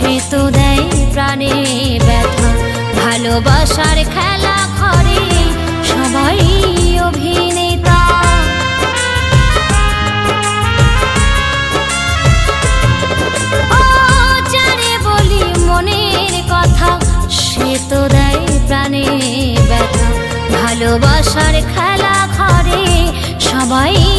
সে দেয় প্রাণে ব্যথা। ভালোবাসার খেলা ঘরে সবাই অভিনেতা। বলি মনের কথা সে দেয় প্রাণে ব্যথা। ভালোবাসার খেলা ঘরে সবাই